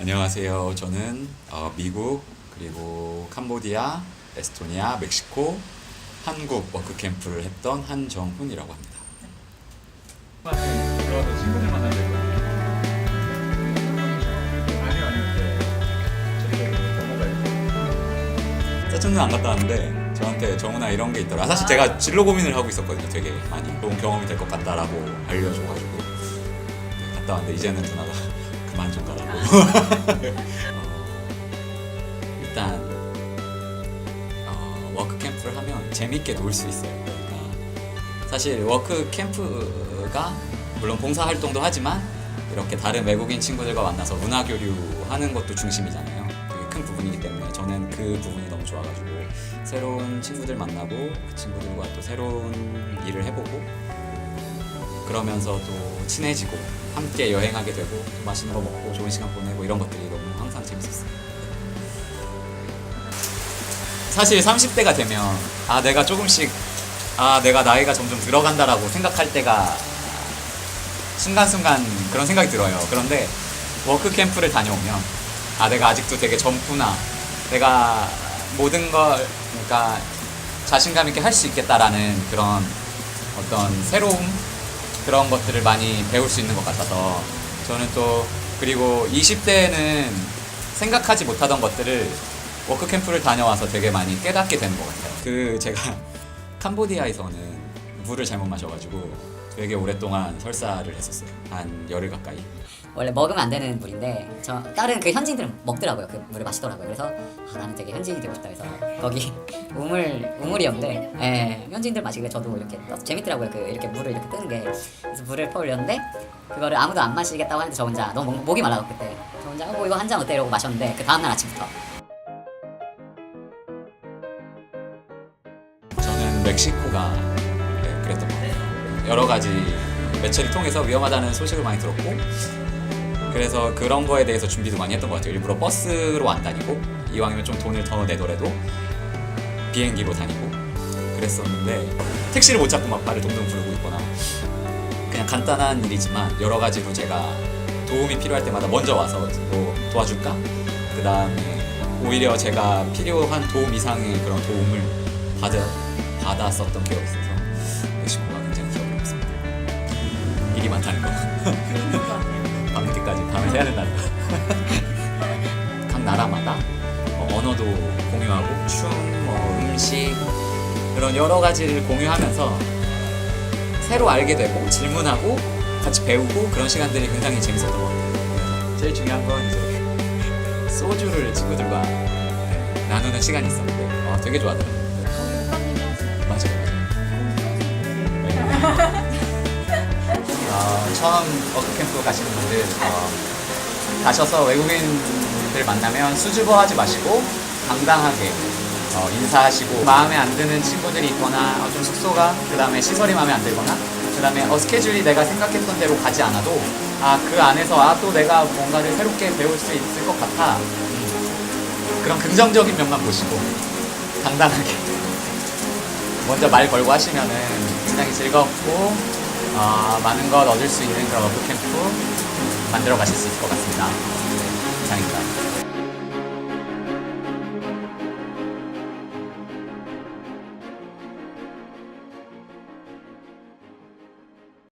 안녕하세요. 저는 어, 미국 그리고 캄보디아, 에스토니아, 멕시코, 한국 워크 캠프를 했던 한정훈이라고 합니다. 짜증은 안 갔다 왔는데 저한테 정훈아 이런 게 있더라. 사실 제가 진로 고민을 하고 있었거든요. 되게 많이 좋은 경험이 될 것 같다라고 알려줘가지고 네, 갔다 왔는데 이제는 누나가. 어, 일단 어, 워크 캠프를 하면 재밌게 놀 수 있어요. 그러니까 사실 워크 캠프가 물론 봉사 활동도 하지만 이렇게 다른 외국인 친구들과 만나서 문화 교류하는 것도 중심이잖아요. 되게 큰 부분이기 때문에 저는 그 부분이 너무 좋아가지고 새로운 친구들 만나고 그 친구들과 또 새로운 일을 해보고 그러면서 또 친해지고 함께 여행하게 되고 또 맛있는 거 먹고 좋은 시간 보내고 이런 것들이 너무 항상 재밌었어요. 사실 30대가 되면 아 내가 조금씩 아 내가 나이가 점점 들어간다라고 생각할 때가 순간순간 그런 생각이 들어요. 그런데 워크 캠프를 다녀오면 아 내가 아직도 되게 젊구나. 내가 모든 걸 그러니까 자신감 있게 할 수 있겠다라는 그런 어떤 새로움 그런 것들을 많이 배울 수 있는 것 같아서 저는 또 그리고 20대에는 생각하지 못하던 것들을 워크 캠프를 다녀와서 되게 많이 깨닫게 되는 것 같아요. 그 제가 캄보디아에서는 물을 잘못 마셔가지고 되게 오랫동안 설사를 했었어요. 한 열흘 가까이. 원래 먹으면 안 되는 물인데 저 다른 그 현지인들은 먹더라고요 그 물을 마시더라고요 그래서 아, 나는 되게 현지인이 되고 싶다 해서 거기 우물 우물이었는데 예, 현지인들 마시길래 저도 이렇게 떠서 재밌더라고요 그 이렇게 물을 이렇게 뜨는 게 그래서 물을 퍼올렸는데 그거를 아무도 안 마시겠다고 하는데 저 혼자 너무 목- 목이 말라서 그때 저 혼자 어, 뭐 이거 한 잔 어때 이러고 마셨는데 그 다음날 아침부터 저는 멕시코가 네, 그랬던 것 같아요. 여러 가지 매체를 통해서 위험하다는 소식을 많이 들었고 그래서 그런 거에 대해서 준비도 많이 했던 것 같아요. 일부러 버스로 안 다니고 이왕이면 좀 돈을 더 내더라도 비행기로 다니고 그랬었는데 택시를 못 잡고 막 발을 동동 구르고 있거나 그냥 간단한 일이지만 여러 가지로 제가 도움이 필요할 때마다 먼저 와서 뭐 도와줄까? 그 다음에 오히려 제가 필요한 도움 이상의 그런 도움을 받아, 받았었던 기억이 있어서 멕시코가 일이 많다는 거. 밤늦게까지 밤을 새야 된다는 거. 각 나라마다 어, 언어도 공유하고 춤, 뭐 음식 그런 여러 가지를 공유하면서 새로 알게 되고 질문하고 같이 배우고 그런 시간들이 굉장히 재밌었던 것 같아요. 제일 중요한 건 이제 소주를 친구들과 네, 나누는 시간이 있었는데 어, 되게 좋아하더라고요. 네. 맞아요, 맞아요. 어, 처음 워크캠프 가시는 분들 어, 가셔서 외국인들 만나면 수줍어 하지 마시고 당당하게 어, 인사하시고 마음에 안 드는 친구들이 있거나 어, 좀 숙소가 그 다음에 시설이 마음에 안 들거나 그 다음에 어, 스케줄이 내가 생각했던 대로 가지 않아도 아 그 안에서 아 또 내가 뭔가를 새롭게 배울 수 있을 것 같아. 음, 그런 긍정적인 면만 보시고 당당하게. 먼저 말 걸고 하시면은 굉장히 즐겁고 어, 많은 것 얻을 수 있는 그런 워크캠프 만들어 가실 수 있을 것 같습니다. 이상입니다.